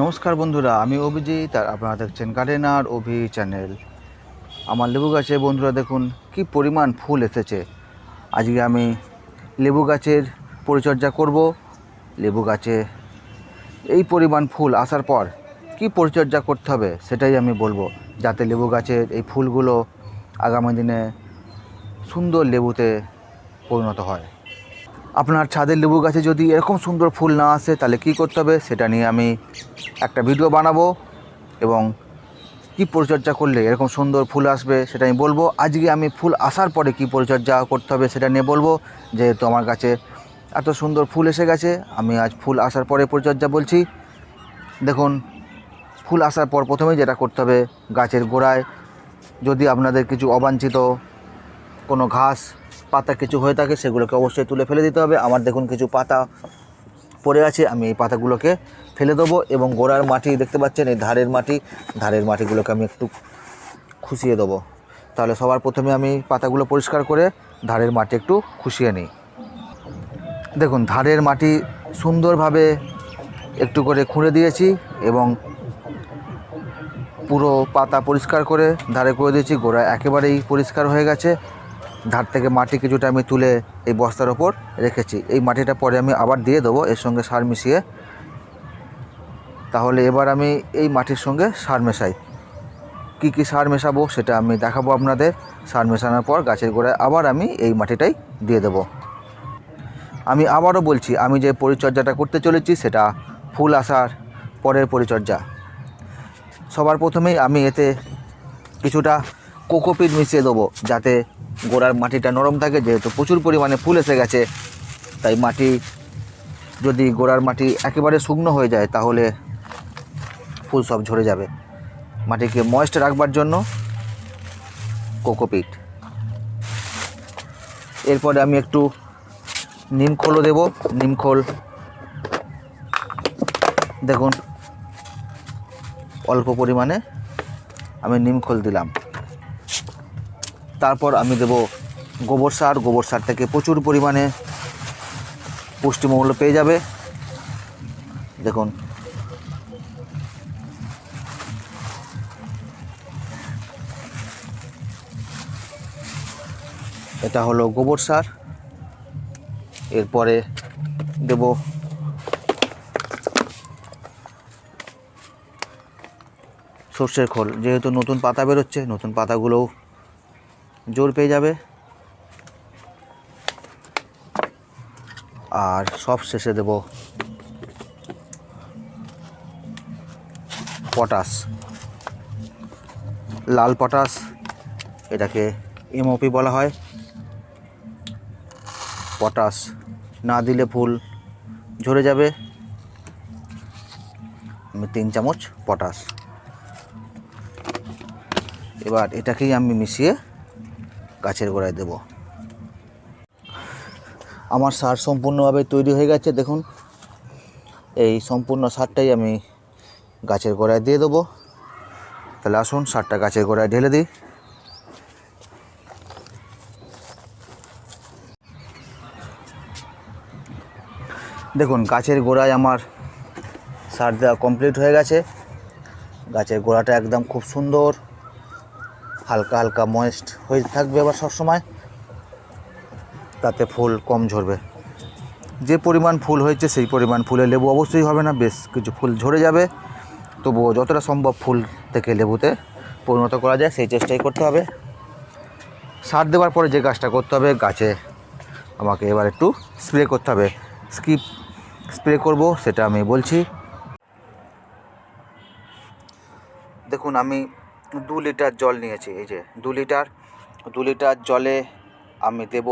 নমস্কার বন্ধুরা, আমি অভিজিৎ আর আপনারা দেখছেন গার্ডেনার অভি চ্যানেল আমার লেবু গাছে বন্ধুরা দেখুন, কি পরিমাণ ফুল এসেছে। আজকে আমি লেবু গাছের পরিচর্যা করব। লেবু গাছে এই পরিমাণ ফুল আসার পর কি পরিচর্যা করতে হবে সেটাই আমি বলব, যাতে লেবু গাছের এই ফুলগুলো আগামী দিনে সুন্দর লেবুতে পরিণত হয়। আপনার ছাদের লেবু গাছে যদি এরকম সুন্দর ফুল না আসে, তাহলে কি করতে হবে? সেটা নিয়ে আমি একটা ভিডিও বানাবো এবং কি পরিচর্যা করলে এরকম সুন্দর ফুল আসবে সেটা আমি বলব। আজকে আমি ফুল আসার পরে কি পরিচর্যা করতে হবে সেটা নিয়ে বলব। যেহেতু আমার গাছে এত সুন্দর ফুল এসে গেছে, আমি আজ ফুল আসার পরে পরিচর্যা বলছি। দেখুন, ফুল আসার পর প্রথমেই যেটা করতে হবে, গাছের গোড়ায় যদি আপনাদের কিছু অবাঞ্ছিত কোনো ঘাস পাতা কিছু হয়ে থাকে, সেগুলোকে অবশ্যই তুলে ফেলে দিতে হবে। আমার দেখুন কিছু পাতা পড়ে আছে, আমি এই পাতাগুলোকে ফেলে দেবো এবং গোড়ার মাটি দেখতে পাচ্ছেন, এই ধারের মাটি, ধারের মাটিগুলোকে আমি একটু খুশিয়ে দেবো। তাহলে সবার প্রথমে আমি পাতাগুলো পরিষ্কার করে ধারের মাটি একটু খুশিয়ে নিই। দেখুন, ধারের মাটি সুন্দরভাবে একটু করে খুঁড়ে দিয়েছি এবং পুরো পাতা পরিষ্কার করে ধারে করে দিয়েছি। গোড়া একেবারেই পরিষ্কার হয়ে গেছে। ধার থেকে মাটি কিছুটা আমি তুলে এই বস্তার ওপর রেখেছি। এই মাটিটা পরে আমি আবার দিয়ে দেবো, এর সঙ্গে সার মিশিয়ে। তাহলে এবার আমি এই মাটির সঙ্গে সার মেশাই। কী কী সার মেশাবো সেটা আমি দেখাবো আপনাদের। সার মেশানোর পর গাছের গোড়ায় আবার আমি এই মাটিটাই দিয়ে দেবো। আমি আবারও বলছি, আমি যে পরিচর্যাটা করতে চলেছি সেটা ফুল আসার পরের পরিচর্যা। সবার প্রথমেই আমি এতে কিছুটা কোকোপিট মিশিয়ে দেবো, যাতে গোড়ার মাটিটা নরম থাকে, যেহেতু প্রচুর পরিমাণে ফুল এসে গেছে। তাই মাটি, যদি গোড়ার মাটি একেবারে শুকনো হয়ে যায়, তাহলে ফুল সব ঝরে যাবে। মাটিকে ময়েস্ট রাখবার জন্য কোকোপিট। এরপরে আমি একটু নিমখোলও দেব। নিমখোল দেখুন, অল্প পরিমাণে আমি নিমখোল দিলাম। তারপর আমি দেব গোবর সার। গোবর সার থেকে প্রচুর পরিমাণে পুষ্টিমূল্য পেয়ে যাবে। দেখুন। এটা হলো গোবর সার। এরপরে দেব সর্ষের খোল। যেহেতু নতুন পাতা বেরোচ্ছে, নতুন পাতাগুলোও জোর পেয়ে যাবে। আর সব শেষে দেব পটাশ। লাল পটাশ, এটাকে এমওপি বলা হয়। পটাশ না দিলে ফুল ঝরে যাবে। আমি তিন চামচ পটাশ। এবার এটাকেই আমি মিশিয়ে গাছের গোড়ায় দেব। আমার সার সম্পূর্ণভাবে তৈরি হয়ে গেছে, দেখুন। এই সম্পূর্ণ সারটাই আমি গাছের গোড়ায় দিয়ে দেবো। তাহলে আসুন, সারটা গাছের গোড়ায় ঢেলে দিই। দেখুন, গাছের গোড়ায় আমার সার দেওয়া কমপ্লিট হয়ে গেছে। গাছের গোড়াটা একদম খুব সুন্দর। হালকা হালকা ময়েস্ট হয়ে থাকবে আবার সবসময় তাতে ফুল কম ঝরবে। যে পরিমাণ ফুল হয়েছে সেই পরিমাণ ফুলে লেবু অবশ্যই হবে না, বেশ কিছু ফুল ঝরে যাবে। তবুও যতটা সম্ভব ফুল থেকে লেবুতে পরিণত করা যায়, সেই চেষ্টাই করতে হবে। সার দেওয়ার পরে যে গাছটা করতে হবে, গাছে আমাকে এবার একটু স্প্রে করতে হবে। স্কিপ স্প্রে করব, সেটা আমি বলছি। দেখুন, আমি দু লিটার জল নিয়েছি, এই যে দু লিটার। দু লিটার জলে আমি দেব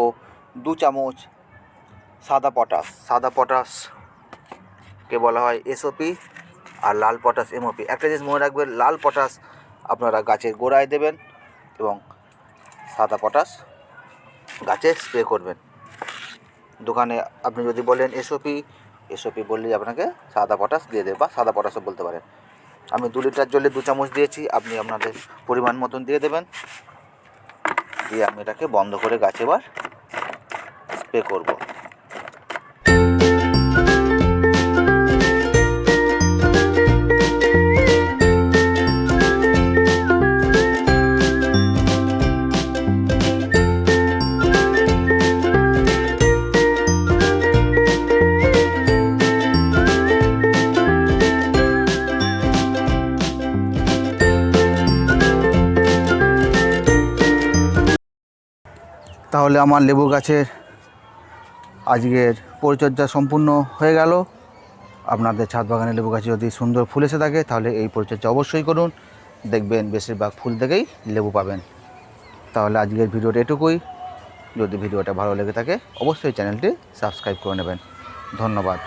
দু চামচ সাদা পটাশ। সাদা পটাশকে বলা হয় এসওপি আর লাল পটাশ এমওপি একটা জিনিস মনে রাখবেন, লাল পটাশ আপনারা গাছের গোড়ায় দেবেন এবং সাদা পটাশ গাছে স্প্রে করবেন। দোকানে আপনি যদি বলেন এসওপি এসওপি বললেই আপনাকে সাদা পটাশ দিয়ে দেবে বা সাদা পটাশও বলতে পারেন। আমি দু লিটার জলে দু চামচ দিয়েছি, আপনি আপনাদের পরিমাণ মতন দিয়ে দেবেন। দিয়ে আমি এটাকে বন্ধ করে গাছ এবার স্প্রে করব। তাহলে আমার লেবু গাছের আজকের পরিচর্যা সম্পূর্ণ হয়ে গেল। আপনাদের ছাদ বাগানে লেবু গাছে যদি সুন্দর ফুল এসে থাকে, তাহলে এই পরিচর্যা অবশ্যই করুন। দেখবেন বেশিরভাগ ফুল থেকেই লেবু পাবেন। তাহলে আজকের ভিডিওটা এটুকুই। যদি ভিডিওটা ভালো লেগে থাকে, অবশ্যই চ্যানেলটি সাবস্ক্রাইব করে নেবেন। ধন্যবাদ।